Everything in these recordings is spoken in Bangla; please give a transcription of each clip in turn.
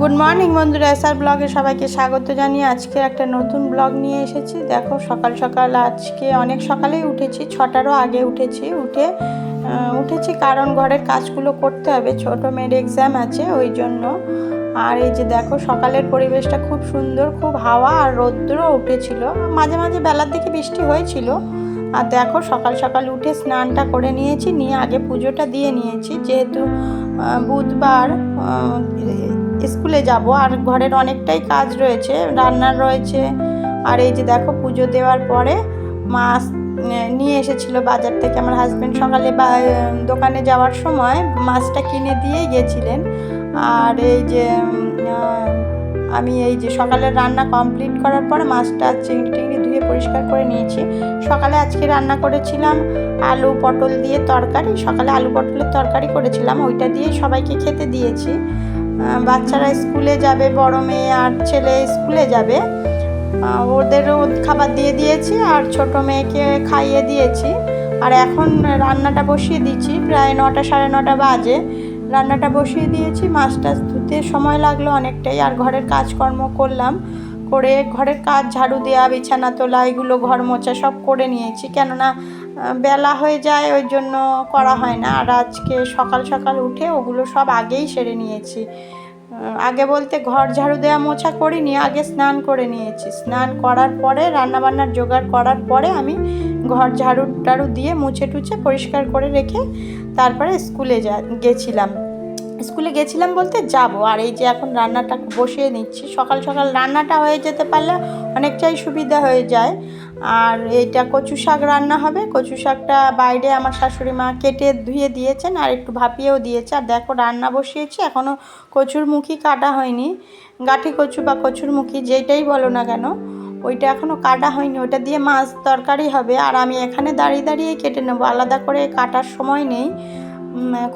গুড মর্নিং বন্ধুরা। এসআর ব্লগে সবাইকে স্বাগত জানিয়ে আজকে একটা নতুন ব্লগ নিয়ে এসেছি। দেখো, সকাল সকাল আজকে অনেক সকালেই উঠেছি, ছটারও আগে উঠেছি। উঠে উঠেছি কারণ ঘরের কাজগুলো করতে হবে। ছোট মেয়ের এক্সাম আছে, ওই জন্য। আর এই যে দেখো, সকালের পরিবেশটা খুব সুন্দর, খুব হাওয়া আর রৌদ্র উঠেছিল। মাঝে মাঝে বেলার দিকে বৃষ্টি হয়েছিল। আর দেখো, সকাল সকাল উঠে স্নানটা করে নিয়েছি, নিয়ে আগে পুজোটা দিয়ে নিয়েছি। যেহেতু বুধবার স্কুলে যাব, আর ঘরের অনেকটাই কাজ রয়েছে রান্নার রয়েছে। আর এই যে দেখো, পুজো দেওয়ার পরে মাছ নিয়ে এসেছিল বাজার থেকে। আমার হাজব্যান্ড সকালে দোকানে যাওয়ার সময় মাছটা কিনে দিয়েই গেছিলেন। আর এই যে আমি এই যে সকালের রান্না কমপ্লিট করার পরে মাছটা চিংড়ি টিংড়ি ধুয়ে পরিষ্কার করে নিয়েছি। সকালে আজকে রান্না করেছিলাম আলু পটল দিয়ে তরকারি। সকালে আলু পটলের তরকারি করেছিলাম, ওইটা দিয়ে সবাইকে খেতে দিয়েছি। বাচ্চারা স্কুলে যাবে, বড় মেয়ে আর ছেলে স্কুলে যাবে। ওদেরও খাবার দিয়ে দিয়েছি আর ছোট মেয়েকে খাইয়ে দিয়েছি। আর এখন রান্নাটা বসিয়ে দিচ্ছি, প্রায় নটা সাড়ে নটা বাজে। রান্নাটা বসিয়ে দিয়েছি, মাছ টাছ ধুতে সময় লাগল অনেকটাই আর ঘরের কাজকর্ম করলাম। করে ঘরের কাজ, ঝাড়ু দেওয়া বিছানা তোলা, এগুলো ঘর মোছা সব করে নিয়েছি। কেননা বেলা হয়ে যায়, ওই জন্য করা হয় না। আর আজকে সকাল সকাল উঠে ওগুলো সব আগেই সেরে নিয়েছি। আগে বলতে ঘর ঝাড়ু দেওয়া মোছা করিনি, আগে স্নান করে নিয়েছি। স্নান করার পরে, রান্নাবান্নার জোগাড় করার পরে আমি ঘর ঝাড়ু টাড়ু দিয়ে মুছে টুছে পরিষ্কার করে রেখে তারপরে স্কুলে যা, গেছিলাম। স্কুলে গেছিলাম বলতে যাব। আর এই যে এখন রান্নাটা বসিয়ে নিচ্ছি। সকাল সকাল রান্নাটা হয়ে যেতে পারলে অনেকটাই সুবিধা হয়ে যায়। আর এইটা কচু শাক রান্না হবে। কচু শাকটা বাইরে আমার শাশুড়ি মা কেটে ধুয়ে দিয়েছেন আর একটু ভাপিয়েও দিয়েছে। আর দেখো রান্না বসিয়েছি এখনও কচুর মুখি কাটা হয়নি। গাঠি কচু বা কচুর মুখি যেটাই বলো না কেন, ওইটা এখনও কাটা হয়নি। ওইটা দিয়ে মাছ তরকারি হবে। আর আমি এখানে দাঁড়িয়ে দাঁড়িয়ে কেটে নেব। আলাদা করে কাটার সময় নেই।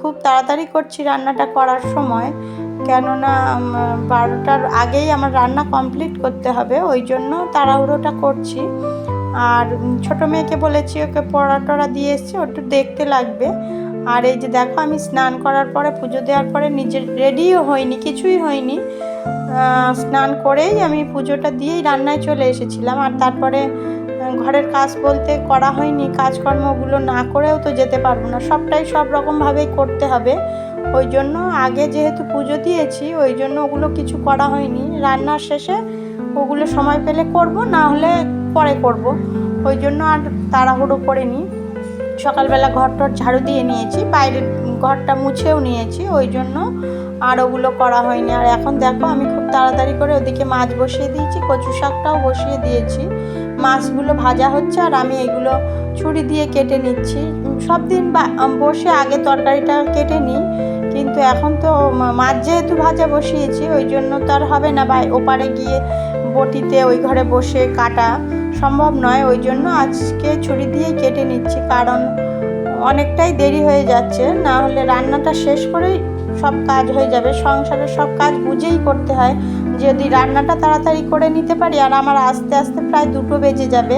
খুব তাড়াতাড়ি করছি রান্নাটা করার সময়। কেননা বারোটার আগেই আমার রান্না কমপ্লিট করতে হবে। ওই জন্য তাড়াহুড়োটা করছি। আর ছোট মেয়েকে বলেছি, ওকে পড়া টড়া দিয়ে এসছি, ওটা দেখতে লাগবে। আর এই যে দেখো, আমি স্নান করার পরে, পুজো দেওয়ার পরে নিজের রেডিও হয়নি, কিছুই হয়নি। স্নান করেই আমি পুজোটা দিয়েই রান্নায় চলে এসেছিলাম। আর তারপরে ঘরের কাজ বলতে করা হয়নি, কাজকর্মগুলো না করেও তো যেতে পারব না। সবটাই সব রকমভাবেই করতে হবে। ওই জন্য আগে যেহেতু পুজো দিয়েছি, ওই জন্য ওগুলো কিছু করা হয়নি। রান্নার শেষে ওগুলো সময় পেলে করব, না হলে পরে করব। ওই জন্য আর তাড়াহুড়ো করে করিনি। সকালবেলা ঘরটর ঝাড়ু দিয়ে নিয়েছি, বাইরের ঘরটা মুছেও নিয়েছি, ওই জন্য আর ওগুলো করা হয়নি। আর এখন দেখো, আমি খুব তাড়াতাড়ি করে ওদিকে মাছ বসিয়ে দিয়েছি, কচু শাকটাও বসিয়ে দিয়েছি। মাছগুলো ভাজা হচ্ছে আর আমি এগুলো ছুরি দিয়ে কেটে নিচ্ছি। সব দিন বসে আগে তরকারিটা কেটে নিই, কিন্তু এখন তো মাছ যেহেতু ভাজা বসিয়েছি, ওই জন্য তো আর হবে না। বা ওপারে গিয়ে বটিতে, ওই ঘরে বসে কাটা। সম্ভব নয়, ওই জন্য আজকে ছুরি দিয়েই কেটে নিচ্ছি। কারণ অনেকটাই দেরি হয়ে যাচ্ছে, না হলে রান্নাটা শেষ করেই সব কাজ হয়ে যাবে। সংসারের সব কাজ বুঝেই করতে হয়। যদি রান্নাটা তাড়াতাড়ি করে নিতে পারি, আর আমার আস্তে আস্তে প্রায় দুটো বেজে যাবে,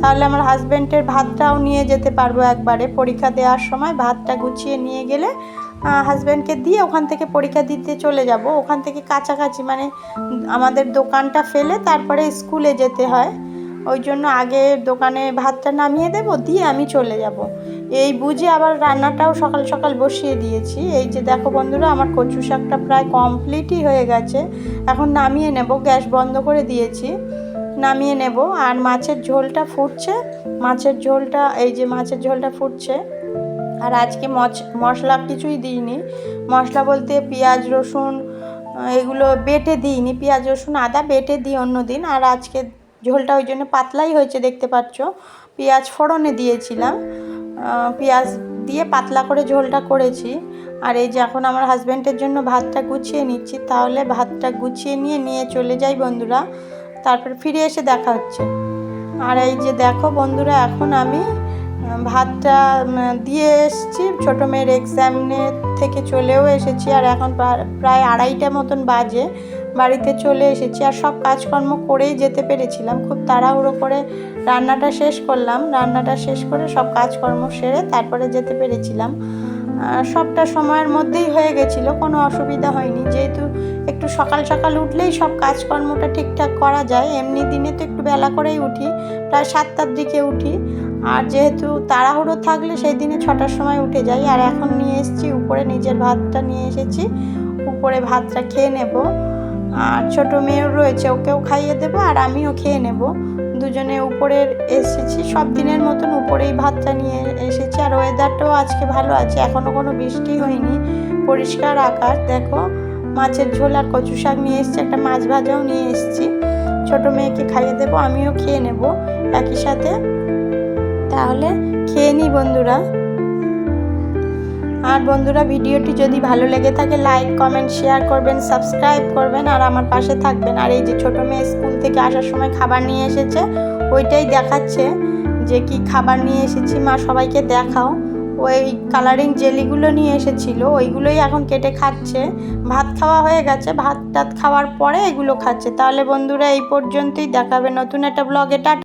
তাহলে আমার হাজব্যান্ডের ভাতটাও নিয়ে যেতে পারব একবারে। পরীক্ষা দেওয়ার সময় ভাতটা গুছিয়ে নিয়ে গেলে হাজব্যান্ডকে দিয়ে ওখান থেকে পরীক্ষা দিতে চলে যাব। ওখান থেকে কাছাকাছি মানে আমাদের দোকানটা ফেলে তারপরে স্কুলে যেতে হয়। ওই জন্য আগে দোকানে ভাতটা নামিয়ে দেব, দিয়ে আমি চলে যাব। এই বুঝে আবার রান্নাটাও সকাল সকাল বসিয়ে দিয়েছি। এই যে দেখো বন্ধুরা, আমার কচু শাকটা প্রায় কমপ্লিটই হয়ে গেছে। এখন নামিয়ে নেব, গ্যাস বন্ধ করে দিয়েছি। নামিয়ে নেব, আর মাছের ঝোলটা ফুটছে। মাছের ঝোলটা, এই যে মাছের ঝোলটা ফুটছে। আর আজকে মশলা কিছুই দিইনি। মশলা বলতে পেঁয়াজ, রসুন এগুলো বেটে দিইনি। পেঁয়াজ, রসুন, আদা বেটে দিই অন্য দিন আর আজকে ঝোলটা ওই জন্য পাতলাই হয়েছে, দেখতে পাচ্ছ। পেঁয়াজ ফোড়নে দিয়েছিলাম। পেঁয়াজ দিয়ে পাতলা করে ঝোলটা করেছি। আর এই যে এখন আমার হাজব্যান্ডের জন্য ভাতটা গুছিয়ে নিচ্ছি, তাহলে ভাতটা গুছিয়ে নিয়ে নিয়ে চলে যাই বন্ধুরা। তারপর ফিরে এসে দেখা হচ্ছে। আর এই যে দেখো বন্ধুরা, এখন আমি ভাতটা দিয়ে এসেছি। ছোটো মেয়ের এক্সামে থেকে চলেও এসেছি। আর এখন প্রায় আড়াইটা মতন বাজে। বাড়িতে চলে এসেছি আর সব কাজকর্ম করেই যেতে পেরেছিলাম। খুব তাড়াহুড়ো করে রান্নাটা শেষ করলাম। রান্নাটা শেষ করে সব কাজকর্ম সেরে তারপরে যেতে পেরেছিলাম। সবটা সময়ের মধ্যেই হয়ে গেছিল, কোনো অসুবিধা হয়নি। যেহেতু একটু সকাল সকাল উঠলেই সব কাজকর্মটা ঠিকঠাক করা যায়, এমনি দিনে তো একটু বেলা করেই উঠি, প্রায় সাতটার দিকে উঠি। আর যেহেতু তাড়াহুড়ো থাকলে সেই দিনে ছটার সময় উঠে যাই। আর এখন নিয়ে এসেছি, উপরে নিজের ভাতটা নিয়ে এসেছি, উপরে ভাতটা খেয়ে নেব। আর ছোট মেয়েও রয়েছে, ওকেও খাইয়ে দেবো আর আমিও খেয়ে নেব। দুজনে উপরে এসেছি, সব দিনের মতন উপরেই ভাতটা নিয়ে এসেছি। আর ওয়েদারটাও আজকে ভালো আছে এখনও কোনো বৃষ্টি হয়নি। পরিষ্কার আকাশ, দেখো, মাছের ঝোল আর কচু শাক নিয়ে এসেছি, একটা মাছ ভাজাও নিয়ে এসেছি। ছোট মেয়েকে খাইয়ে দেবো, আমিও খেয়ে নেব। একই সাথে, তাহলে খেয়ে নিই বন্ধুরা। আর বন্ধুরা, ভিডিওটি যদি ভালো লেগে থাকে, লাইক, কমেন্ট, শেয়ার করবেন, সাবস্ক্রাইব করবেন, আর আমার পাশে থাকবেন। আর এই যে ছোটো মেয়ে স্কুল থেকে আসার সময় খাবার নিয়ে এসেছে, ওইটাই দেখাচ্ছে যে কি খাবার নিয়ে এসেছি। মা, সবাইকে দেখাও। ওই কালারিং জেলিগুলো নিয়ে এসেছিল, ওইগুলোই এখন কেটে খাচ্ছে। ভাত খাওয়া হয়ে গেছে, ভাত টাত খাওয়ার পরে এগুলো খাচ্ছে। তাহলে বন্ধুরা, এই পর্যন্তই। দেখাবে নতুন একটা ব্লগে টাটা।